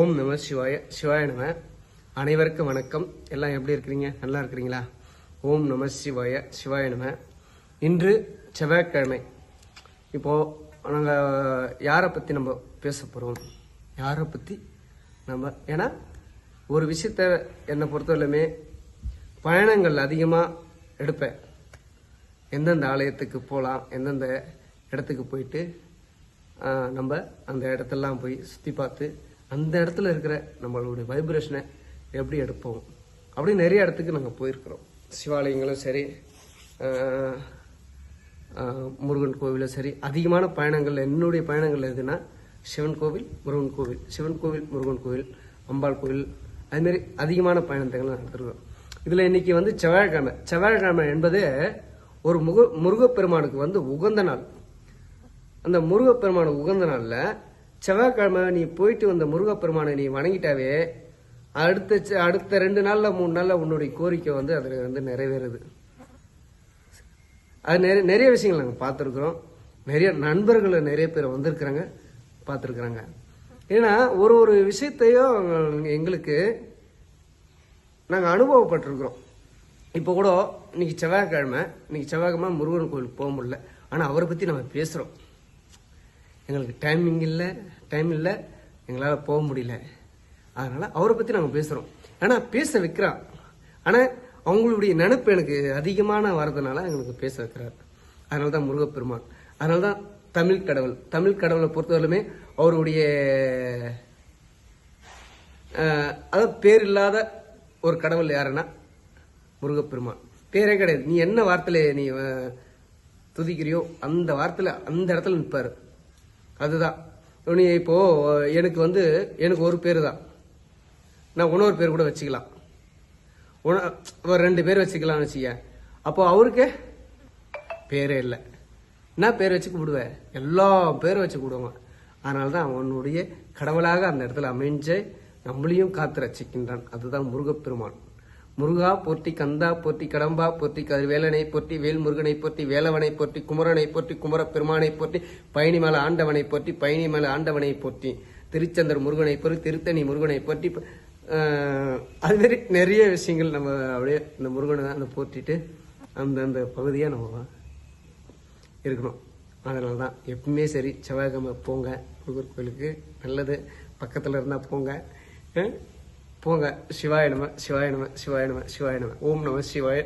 ஓம் நம சிவாய சிவாய நம. அனைவருக்கும் வணக்கம். எல்லாம் எப்படி இருக்கிறீங்க? நல்லா இருக்கிறீங்களா? ஓம் நம சிவாய சிவாய நம. இன்று செவ்வாய்க்கிழமை. இப்போ நாங்கள் யாரை பற்றி நம்ம பேச போகிறோம் யாரை பற்றி நம்ம ஏன்னா ஒரு விஷயத்த என்னை பொறுத்தவரையுமே பயணங்கள் அதிகமாக எடுப்பேன். எந்தெந்த ஆலயத்துக்கு போகலாம் எந்தெந்த இடத்துக்கு போயிட்டு நம்ம அந்த இடத்தெல்லாம் போய் சுற்றி பார்த்து அந்த இடத்துல இருக்கிற நம்மளுடைய வைப்ரேஷனை எப்படி எடுப்போம்? அப்படி நிறைய இடத்துக்கு நாங்கள் போயிருக்கிறோம். சிவாலயங்களும் சரி முருகன் கோவிலும் சரி அதிகமான பயணங்கள் என்னுடைய பயணங்கள் எதுனா சிவன் கோவில் முருகன் கோவில். சிவன் கோவில் முருகன் கோவில் அம்பாள் கோவில் அதுமாரி அதிகமான பயணத்தை நடத்திருக்கோம். இதில் இன்னைக்கு வந்து செவ்வாய்க்கிழமை. செவ்வாய்க்கிழமை என்பது ஒரு முக முருகப்பெருமானுக்கு வந்து உகந்த நாள். அந்த முருகப்பெருமானுக்கு உகந்த நாளில் செவ்வாய்க்கிழமை நீ போயிட்டு வந்த முருகப்பெருமானை நீ வணங்கிட்டாவே அடுத்த அடுத்த ரெண்டு நாளில் மூணு நாளில் உன்னுடைய கோரிக்கை வந்து அதில் வந்து நிறைவேறுது. அது நிறைய நிறைய விஷயங்கள் நாங்கள் பார்த்துருக்குறோம். நிறைய நண்பர்கள் நிறைய பேர் வந்திருக்கிறாங்க பார்த்துருக்குறாங்க. ஏன்னா ஒரு ஒரு விஷயத்தையும் எங்களுக்கு நாங்கள் அனுபவப்பட்டிருக்கிறோம். இப்போ கூட இன்னைக்கு செவ்வாய்க்கிழமை இன்னைக்கு செவ்வாய்க்கிழமை முருகன் கோயிலுக்கு போக முடியல. ஆனால் அவரை பற்றி நம்ம பேசுகிறோம் எங்களுக்கு டைமிங் இல்லை டைம் இல்லை எங்களால் போக முடியல. அதனால் அவரை பற்றி நாங்கள் பேசுகிறோம் ஆனால் பேச வைக்கிறான் ஆனால் அவங்களுடைய நினப்பு எனக்கு அதிகமான வரதுனால எங்களுக்கு பேச வைக்கிறார். அதனால தான் முருகப்பெருமான். அதனால தான் தமிழ் கடவுள். தமிழ் கடவுளை பொறுத்தவரையிலுமே அவருடைய அதாவது பேர் இல்லாத ஒரு கடவுள் யாருன்னா முருகப்பெருமான். பேரே கிடையாது. நீ என்ன வார்த்தையில நீ துதிக்கிறியோ அந்த வார்த்தையில அந்த இடத்துல நிற்பாரு. அதுதான். நீ இப்போ எனக்கு வந்து எனக்கு ஒரு பேர் தான் நான் இன்னொரு பேர் கூட வச்சுக்கலாம். உண ஒரு ரெண்டு பேர் வச்சுக்கலாம்னு வச்சுக்க. அப்போ அவருக்கு பேரே இல்லை. என்ன பேர் வச்சு கூப்பிடுவேன் எல்லா பேரும் வச்சு கூடுவாங்க அதனால தான் அவனுடைய கடவுளாக அந்த இடத்துல அமைஞ்சு நம்மளையும் காத்து ரசிக்கின்றான். அதுதான் முருகப்பெருமான். முருகா போற்றி கந்தா போற்றி கடம்பா போற்றி கதிர்வேலனை போற்றி வேல் முருகனை போற்றி வேலவனை போற்றி குமரனை போற்றி குமரப் பெருமானை போற்றி பயணிமலை ஆண்டவனை போற்றி பயணிமலை ஆண்டவனை போற்றி திருச்செந்தர் முருகனை போற்றி திருத்தணி முருகனை போற்றி அது மாதிரி நிறைய விஷயங்கள் நம்ம அப்படியே இந்த முருகனை அந்த போற்றிட்டு அந்த அந்த பகுதியாக நம்ம இருக்கணும். அதனால தான் எப்பவுமே சரி செவ்வாய்க்கிழமை போங்க முருகர் கோயிலுக்கு நல்லது பக்கத்தில் இருந்தால் போங்க போங்க. சிவாய நம சிவாய நம சிவாய நம சிவாய நம. ஓம் நம சிவாய.